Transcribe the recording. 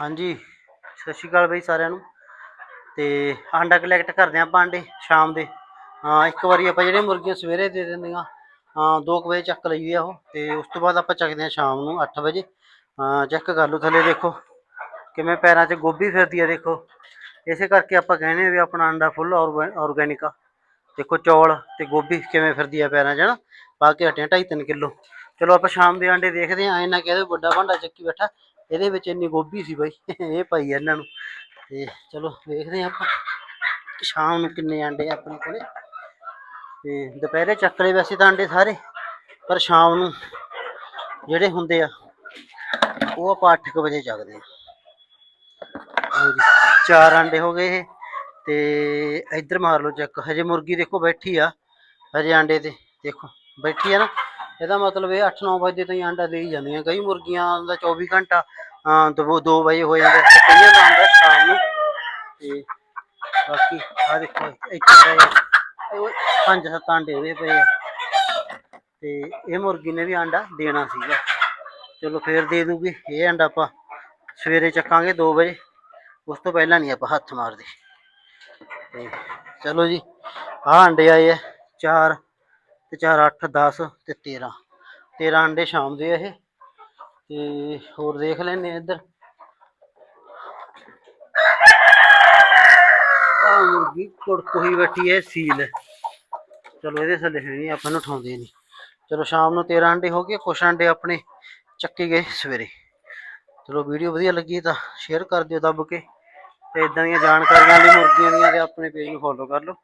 ਹਾਂਜੀ, ਸਤਿ ਸ਼੍ਰੀ ਅਕਾਲ ਬਈ ਸਾਰਿਆਂ ਨੂੰ। ਤੇ ਆਂਡਾ ਕਲੈਕਟ ਕਰਦੇ ਆਪਾਂ ਆਂਡੇ ਸ਼ਾਮ ਦੇ। ਹਾਂ, ਇੱਕ ਵਾਰੀ ਆਪਾਂ ਜਿਹੜੇ ਮੁਰਗੀਆਂ ਸਵੇਰੇ ਦੇ ਦਿੰਦੀਆਂ, ਹਾਂ 2 ਵਜੇ ਚੱਕ ਲਈਦੀ ਆ ਉਹ। ਤੇ ਉਸ ਤੋਂ ਬਾਅਦ ਆਪਾਂ ਚੱਕਦੇ ਆ ਸ਼ਾਮ ਨੂੰ 8 ਵਜੇ। ਹਾਂ ਚੈੱਕ ਕਰ ਲਓ ਥੱਲੇ ਦੇਖੋ, ਕਿਵੇਂ ਪੈਰਾਂ 'ਚ ਗੋਭੀ ਫਿਰਦੀ ਆ ਦੇਖੋ। ਇਸੇ ਕਰਕੇ ਆਪਾਂ ਕਹਿੰਦੇ ਆ ਵੀ ਆਪਣਾ ਆਂਡਾ ਫੁੱਲ ਆਰਗੈਨਿਕ ਆ। ਦੇਖੋ ਚੌਲ ਤੇ ਗੋਭੀ ਕਿਵੇਂ ਫਿਰਦੀ ਆ ਪੈਰਾਂ 'ਚ, ਹਨਾ? ਪਾ ਕੇ ਹਟਿਆ 2.5 ਕਿਲੋ। ਚਲੋ ਆਪਾਂ ਸ਼ਾਮ ਦੇ ਆਂਡੇ ਦੇਖਦੇ ਆਂ ਐਂ ਨਾ ਕਹਦੇ ਵੱਡਾ ਭਾਂਡਾ ਚੱਕੀ ਬੈਠਾ। ਇਹਦੇ ਵਿੱਚ ਇੰਨੀ ਗੋਭੀ ਸੀ ਬਾਈ, ਇਹ ਪਾਈ ਆ ਇਹਨਾਂ ਨੂੰ। ਤੇ ਚਲੋ ਵੇਖਦੇ ਆਂ ਆਪਾਂ ਸ਼ਾਮ ਨੂੰ ਕਿੰਨੇ ਆਂਡੇ ਆਪਣੇ ਕੋਲੇ। ਤੇ ਦੁਪਹਿਰੇ ਚੱਕ ਲਏ ਵੈਸੇ ਤਾਂ ਆਂਡੇ ਸਾਰੇ, ਪਰ ਸ਼ਾਮ ਨੂੰ ਜਿਹੜੇ ਹੁੰਦੇ ਆ, ਉਹ ਆਪਾਂ 8 ਵਜੇ ਚੱਕਦੇ ਆ ਚਾਰ ਆਂਡੇ ਹੋ ਗਏ ਇਹ, ਤੇ ਇੱਧਰ ਮਾਰ ਲਓ ਚੱਕ। ਹਜੇ ਮੁਰਗੀ ਦੇਖੋ ਬੈਠੀ ਆ, ਹਜੇ ਆਂਡੇ ਤੇ ਦੇਖੋ, ਬੈਠੀ ਆ ਨਾ। ਇਹਦਾ ਮਤਲਬ ਇਹ 8-9 ਵਜੇ ਤਾਈਂ ਆਂਡਾ ਦੇ ਹੀ ਜਾਂਦੀਆਂ। ਕਈ ਮੁਰਗੀਆਂ ਦਾ 24 ਘੰਟਾ ਅਹ, ਦੋ 2 ਵਜੇ ਹੋ ਜਾਂਦਾ ਕਈਆਂ ਦਾ ਆਂਦਾ ਸ਼ਾਮ ਨੂੰ। ਤੇ ਬਾਕੀ ਆ ਦੇਖੋ ਇੱਥੇ ਪਏ ਪੰਜ ਸੱਤ ਆਂਡੇ ਹੋਏ ਪਏ ਆ। ਤੇ ਇਹ ਮੁਰਗੀ ਨੇ ਵੀ ਆਂਡਾ ਦੇਣਾ ਸੀਗਾ। ਚਲੋ ਫੇਰ ਦੇ ਦੂਗੀ। ਇਹ ਆਂਡਾ ਆਪਾਂ ਸਵੇਰੇ ਚੱਕਾਂਗੇ 2 ਵਜੇ। ਉਸ ਤੋਂ ਪਹਿਲਾਂ ਨਹੀਂ ਆਪਾਂ ਹੱਥ ਮਾਰਦੇ। ਤੇ ਚਲੋ ਜੀ ਆਹ ਅੰਡੇ ਆਏ ਆ। ਚਾਰ ਤੇ 4 8 10 ਤੇ 13 13 ਅੰਡੇ ਸ਼ਾਮ ਦੇ ਆ ਇਹ। ਤੇ ਹੋਰ ਦੇਖ ਲੈਨੇ ਆ ਇੱਧਰ। ਆ ਮੁਰਗੀ ਕੁੜਕ ਹੋਈ ਬੈਠੀ ਹੈ, ਸੀਲ। ਚਲੋ ਇਹਦੇ ਥੱਲੇ ਹੈ ਨਹੀਂ, ਆਪਾਂ ਨੂੰ ਉਠਾਉਂਦੇ ਨਹੀਂ। ਚਲੋ ਸ਼ਾਮ ਨੂੰ 13 ਅੰਡੇ ਹੋ ਗਏ, ਕੁਛ ਅੰਡੇ ਆਪਣੇ ਚੱਕੇ ਗਏ ਸਵੇਰੇ। ਚਲੋ ਵੀਡੀਓ ਵਧੀਆ ਲੱਗੀ ਤਾਂ ਸ਼ੇਅਰ ਕਰ ਦਿਓ, ਦੱਬ ਕੇ। ਤੇ ਇਦਾਂ ਦੀਆਂ ਜਾਣਕਾਰੀਆਂ ਲਈ ਮੁਰਗੀਆਂ ਦੀਆਂ ਤੇ ਆਪਣੇ ਪੇਜ ਨੂੰ ਫੋਲੋ ਕਰ ਲਓ।